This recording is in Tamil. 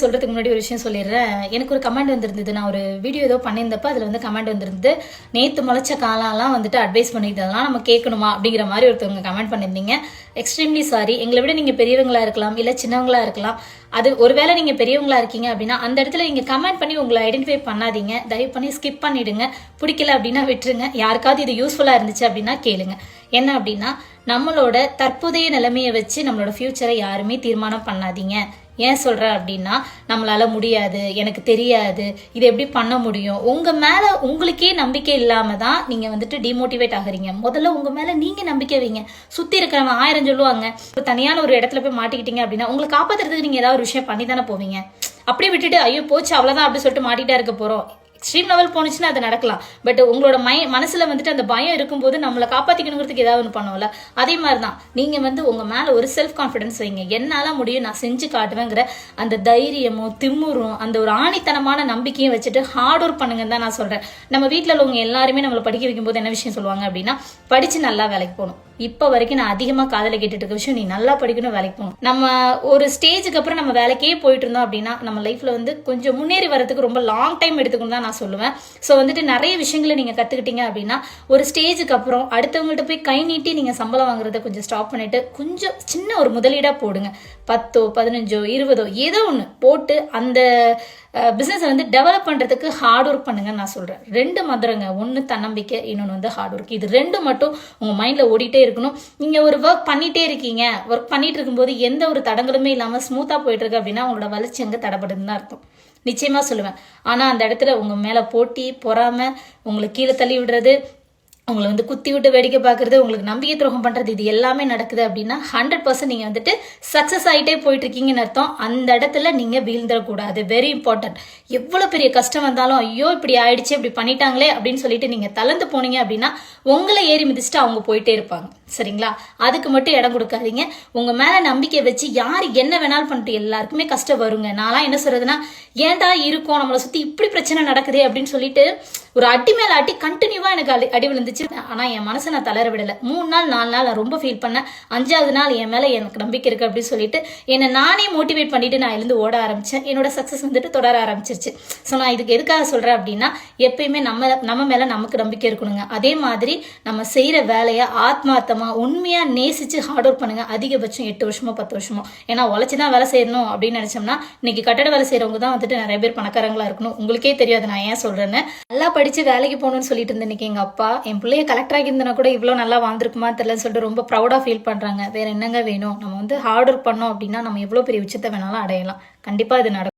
சொல்றதுக்கு முன்னாடி ஒரு விஷயம் சொல்லிடுறேன். எனக்கு ஒரு கமெண்ட் வந்திருந்தது. நான் ஒரு வீடியோ ஏதோ பண்ணியிருந்தப்ப அதில் வந்து கமெண்ட் வந்திருந்தது. நேற்று முளைச்ச காலாலாம் வந்துட்டு அட்வைஸ் பண்ணிக்கிட்டதெல்லாம் நம்ம கேட்கணுமா அப்படிங்கிற மாதிரி ஒருத்தவங்க கமெண்ட் பண்ணியிருந்தீங்க. எக்ஸ்ட்ரீம்லி சாரி எங்களை விட நீங்கள் பெரியவங்களா இருக்கலாம் இல்லை சின்னவங்களா இருக்கலாம். அது ஒருவேளை நீங்கள் பெரியவங்களா இருக்கீங்க அப்படின்னா அந்த இடத்துல நீங்கள் கமெண்ட் பண்ணி உங்களை ஐடென்டிஃபை பண்ணாதீங்க. தயவு பண்ணி ஸ்கிப் பண்ணிடுங்க. பிடிக்கல அப்படின்னா விட்டுருங்க. யாருக்காவது இது யூஸ்ஃபுல்லாக இருந்துச்சு அப்படின்னா கேளுங்க. என்ன அப்படின்னா நம்மளோட தற்போதைய நிலைமையை வச்சு நம்மளோட ஃப்யூச்சரை யாருமே தீர்மானம் பண்ணாதீங்க. ஏன் சொல்கிறேன் அப்படின்னா நம்மளால முடியாது எனக்கு தெரியாது இது எப்படி பண்ண முடியும்? உங்கள் மேலே உங்களுக்கே நம்பிக்கை இல்லாமல் தான் நீங்கள் வந்துட்டு டிமோட்டிவேட் ஆகுறீங்க. முதல்ல உங்கள் மேலே நீங்கள் நம்பிக்கை வைங்க. சுற்றி இருக்கிறவங்க ஆயிரம் சொல்லுவாங்க. இப்போ தனியான ஒரு இடத்துல போய் மாட்டிக்கிட்டீங்க அப்படின்னா உங்களை காப்பாற்றுறதுக்கு நீங்கள் ஏதாவது ஒரு விஷயம் பண்ணி தானே போவீங்க? அப்படியே விட்டுட்டு ஐயோ போச்சு அவ்வளோதான் அப்படி சொல்லிட்டு மாட்டிகிட்டே இருக்க போகிறோம் எக்ஸ்ட்ரீம் லெவல் போனுச்சுன்னா அது நடக்கலாம். பட் உங்களோட மை மனசுல வந்துட்டு அந்த பயம் இருக்கும்போது நம்மளை காப்பாற்றிக்கணுங்கிறதுக்கு ஏதாவது ஒன்று பண்ணுவோம்ல? அதே மாதிரி தான் நீங்கள் வந்து உங்க மேலே ஒரு செல்ஃப் கான்ஃபிடன்ஸ் வைங்க. என்னால் முடியும் நான் செஞ்சு காட்டுவேங்கிற அந்த தைரியமும் திம்முறும் அந்த ஒரு ஆணித்தனமான நம்பிக்கையும் வச்சுட்டு ஹார்ட் ஒர்க் பண்ணுங்கன்னு தான் நான் சொல்கிறேன் நம்ம வீட்டில் உள்ளவங்க எல்லாருமே நம்மளை படிக்க வைக்கும்போது என்ன விஷயம் சொல்லுவாங்க அப்படின்னா படித்து நல்லா வேலைக்கு போகணும். இப்போ வரைக்கும் நான் அதிகமாக காதல கேட்டுட்டு இருக்க விஷயம் நீ நல்லா படிக்கணும் வேலைக்கு போகணும். நம்ம ஒரு ஸ்டேஜுக்கு அப்புறம் நம்ம வேலைக்கே போயிட்டு இருந்தோம் அப்படின்னா நம்ம லைஃப்ல வந்து கொஞ்சம் முன்னேறி வரதுக்கு ரொம்ப லாங் டைம் எடுத்துக்கணும் தான் நான் சொல்லுவேன். ஸோ வந்துட்டு நிறைய விஷயங்களை நீங்க கத்துக்கிட்டீங்க அப்படின்னா ஒரு ஸ்டேஜுக்கு அப்புறம் அடுத்தவங்கள்ட்ட போய் கை நீட்டி நீங்க சம்பளம் வாங்குறத கொஞ்சம் ஸ்டாப் பண்ணிட்டு கொஞ்சம் சின்ன ஒரு முதலீடா போடுங்க. பத்தோ பதினஞ்சோ இருபதோ ஏதோ ஒன்று போட்டு அந்த பிஸ்னஸை வந்து டெவலப் பண்ணுறதுக்கு ஹார்ட் ஒர்க் பண்ணுங்கன்னு நான் சொல்கிறேன் ரெண்டு மதுரங்க ஒன்று தன்னம்பிக்கை இன்னொன்று வந்து ஹார்ட் ஒர்க் இது ரெண்டு மட்டும் உங்கள் மைண்டில் ஓடிட்டே இருக்கணும். நீங்கள் ஒரு ஒர்க் பண்ணிகிட்டே இருக்கீங்க. ஒர்க் பண்ணிட்டு இருக்கும்போது எந்த ஒரு தடங்களுமே இல்லாமல் ஸ்மூத்தாக போயிட்டு இருக்கு அப்படின்னா உங்களோட வளர்ச்சி அங்கே தடப்படுதுன்னு தான் அர்த்தம். நிச்சயமாக சொல்லுவேன். ஆனால் அந்த இடத்துல உங்கள் மேலே போட்டி பொறாம உங்களை கீழே தள்ளி விடுறது உங்களை வந்து குத்தி விட்டு வேடிக்கை பார்க்கறது உங்களுக்கு நம்பிக்கை துரோகம் பண்ணுறது இது எல்லாமே நடக்குது அப்படின்னா ஹண்ட்ரட் பர்சன்ட் நீங்கள் வந்துட்டு சக்ஸஸ் ஆகிட்டே போயிட்டுருக்கீங்கன்னு அர்த்தம். அந்த இடத்துல நீங்கள் வீழ்ந்துடக்கூடாது. வெரி இம்பார்ட்டன்ட் எவ்வளோ பெரிய கஷ்டம் வந்தாலும் ஐயோ இப்படி ஆயிடுச்சு இப்படி பண்ணிட்டாங்களே அப்படின்னு சொல்லிட்டு நீங்கள் தளர்ந்து போனீங்க அப்படின்னா உங்களை ஏறி மிதிச்சுட்டு அவங்க போயிட்டே இருப்பாங்க. சரிங்களா? அதுக்கு மட்டும் இடம் கொடுக்காதீங்க. உங்க மேல நம்பிக்கை வச்சு யார் என்ன வேணாலும் பண்ணிட்டு எல்லாருக்குமே கஷ்டம் வருங்க. நான்லாம் என்ன சொல்றதுன்னா ஏன்டா இருக்கோம்? நம்மளை சுத்தி இப்படி பிரச்சனை நடக்குதே? அப்படின்னு சொல்லிட்டு ஒரு அடி மேல அடி கண்டினியூவா எனக்கு அடி அடி விழுந்துச்சு. ஆனா என் மனசை நான் தளர விடல. மூணு நாள் நாலு நாள் நான் ரொம்ப ஃபீல் பண்ணேன். அஞ்சாவது நாள் என் மேல எனக்கு நம்பிக்கை இருக்கு அப்படின்னு சொல்லிட்டு என்னை நானே மோட்டிவேட் பண்ணிட்டு நான் எழுந்து ஓட ஆரம்பிச்சேன். என்னோட சக்சஸ் வந்துட்டு தொடர ஆரம்பிச்சிருச்சு. ஸோ நான் இதுக்கு எதுக்காக சொல்றேன் அப்படின்னா எப்பயுமே நம்ம நம்ம மேல நமக்கு நம்பிக்கை இருக்கணுங்க. அதே மாதிரி நம்ம செய்யற வேலையை ஆத்மார்த்தம் சுத்தமாக உண்மையாக நேசித்து ஹார்ட் ஒர்க் பண்ணுங்கள் அதிகபட்சம் எட்டு வருஷமோ பத்து வருஷமோ. ஏன்னா உழைச்சி தான் வேலை செய்யணும் அப்படின்னு நினைச்சோம்னா இன்னைக்கு கட்டட வேலை செய்கிறவங்க தான் வந்துட்டு நிறைய பேர் பணக்காரங்களாக இருக்கணும். உங்களுக்கே தெரியாது நான் ஏன் சொல்கிறேன்னு நல்லா படித்து வேலைக்கு போகணும்னு சொல்லிட்டு இருந்தேன் இன்னைக்கு எங்கள் அப்பா என் பிள்ளைய கலெக்டர் ஆகியிருந்தனா கூட இவ்வளோ நல்லா வாழ்ந்துருக்குமா தெரியலன்னு சொல்லிட்டு ரொம்ப ப்ரௌடாக ஃபீல் பண்ணுறாங்க வேறு என்னங்க வேணும்? நம்ம வந்து ஹார்ட் ஒர்க் பண்ணோம் அப்படின்னா நம்ம எவ்வளோ பெரிய உச்சத்தை வேணாலும் அடையலாம். கண்டிப்பாக இது நடக்கும்.